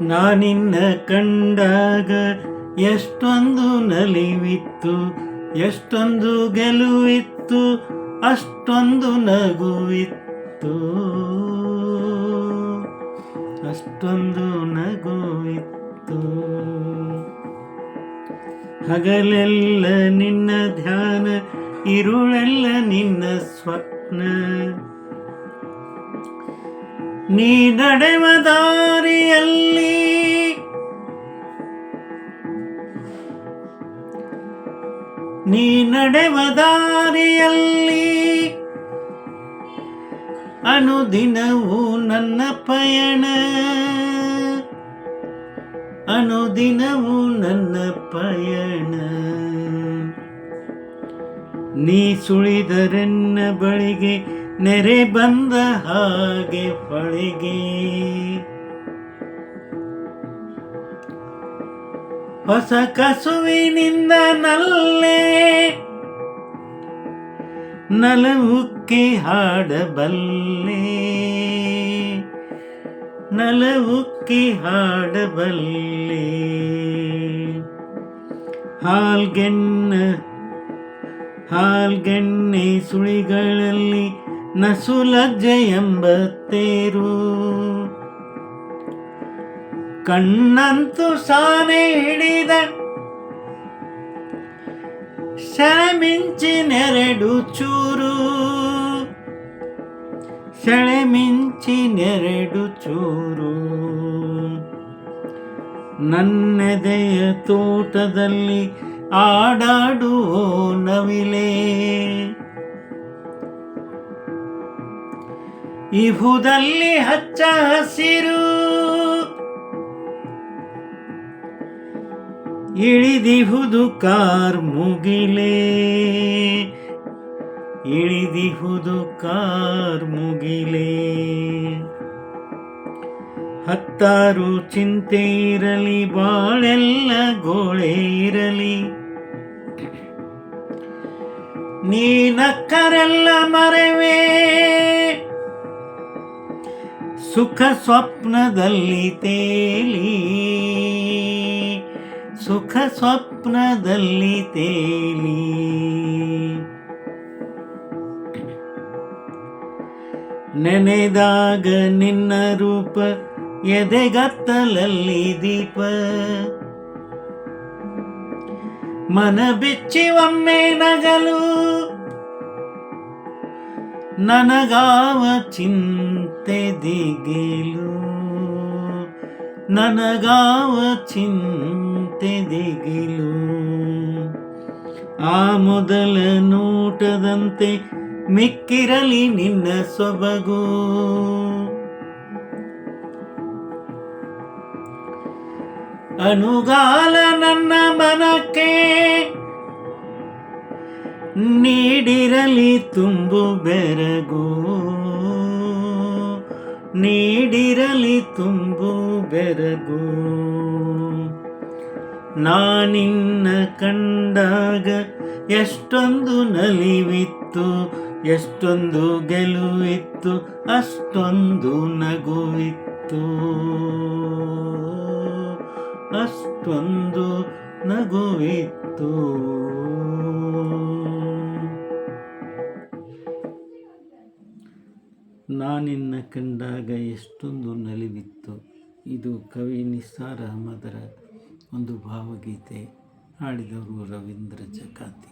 ನಾನಿನ್ನ ಕಂಡಾಗ ಎಷ್ಟೊಂದು ನಲಿವಿತ್ತು, ಎಷ್ಟೊಂದು ಗೆಲುವಿತ್ತು, ಅಷ್ಟೊಂದು ನಗುವಿತ್ತು. ಅಷ್ಟೊಂದು ನಗುವಿತ್ತು. ಹಗಲೆಲ್ಲ ನಿನ್ನ ಧ್ಯಾನ, ಇರುಳೆಲ್ಲ ನಿನ್ನ ಸ್ವಪ್ನ. ನೀ ನಡೆವ ದಾರಿಯಲ್ಲಿ ನೀ ನಡೆವ ದಾರಿಯಲ್ಲಿ ಅನುದಿನವೂ ನನ್ನ ಪಯಣ. ಅನುದಿನವೂ ನನ್ನ ಪಯಣ. ನೀ ಸುಳಿದರೆನ್ನ ಬಳಿಗೆ ನೆರೆ ಬಂದ ಹಾಗೆ ಹೊಳಿಗೆ. ಹೊಸ ಕಸುವಿನಿಂದ ನಲ್ಲೆ ನಲವುಕ್ಕೆ ಹಾಡಬಲ್ಲೆ. ನಲವುಕ್ಕೆ ಹಾಡಬಲ್ಲೆ. ಹಾಲ್ಗೆನ್ನ ಹಾಲ್ಗೆಣ್ಣೆ ಸುಳಿಗಳಲ್ಲಿ ನಸುಲಜ್ಜೆ ಎಂಬತ್ತೇರು ಕಣ್ಣಂತೂ ಸಾನೆ ಹಿಡಿದ ಸೆಳೆಮಿಂಚಿನೆರಡು ಚೂರು. ಸೆಳೆಮಿಂಚಿನೆರಡು ಚೂರು. ನನ್ನೆದೆಯ ತೋಟದಲ್ಲಿ ಆಡಾಡುವ ನವಿಲೆ. ಇಹುದಲ್ಲಿ ಹಚ್ಚ ಹಸಿರು. ಇಳಿದಿಹುದು ಕಾರ್ ಮುಗಿಲೆ. ಇಳಿದಿಹುದು ಕಾರ್ ಮುಗಿಲೆ. ಹತ್ತಾರು ಚಿಂತೆ ಇರಲಿ, ಬಾಳೆಲ್ಲ ಗೋಳೆ ಇರಲಿ. ನೀನಕ್ಕರೆಲ್ಲ ಮರೆವೇ? ಸುಖ ಸ್ವಪ್ನದಲ್ಲಿ ತೇಲಿ. ಸುಖ ಸ್ವಪ್ನದಲ್ಲಿ ತೇಲಿ. ನೆನೆದಾಗ ನಿನ್ನ ರೂಪ ಎದೆಗತ್ತಲಲ್ಲಿ ದೀಪ. ಮನ ಬಿಚ್ಚಿ ಒಮ್ಮೆ ನಗಲು. ನನಗಾವ ಚಿಂತೆ ದಿಗಿಲು. ನನಗಾವ ಚಿಂತೆ ದಿಗಿಲು ಆ ಮೊದಲ ನೋಟದಂತೆ ಮಿಕ್ಕಿರಲಿ ನಿನ್ನ ಸೊಬಗು. ಅನುಗಾಲ ನನ್ನ ಮನಕ್ಕೆ ನೀಡಿರಲಿ ತುಂಬು ಬೆರಗು. ನೀಡಿರಲಿ ತುಂಬು ಬೆರಗು. ನಾನಿನ್ನ ಕಂಡಾಗ ಎಷ್ಟೊಂದು ನಲಿವಿತ್ತು, ಎಷ್ಟೊಂದು ಗೆಲುವಿತ್ತು, ಅಷ್ಟೊಂದು ನಗುವಿತ್ತು. ಅಷ್ಟೊಂದು ನಗುವಿತ್ತು. ನಾನಿನ್ನ ಕಂಡಾಗ ಎಷ್ಟೊಂದು ನಲಿವಿತ್ತು. ಇದು ಕವಿ ನಿಸ್ಸಾರ್ ಅಹಮದರ ಒಂದು ಭಾವಗೀತೆ ಹಾಡಿದವರು ರವೀಂದ್ರ ಜಕಾತಿ.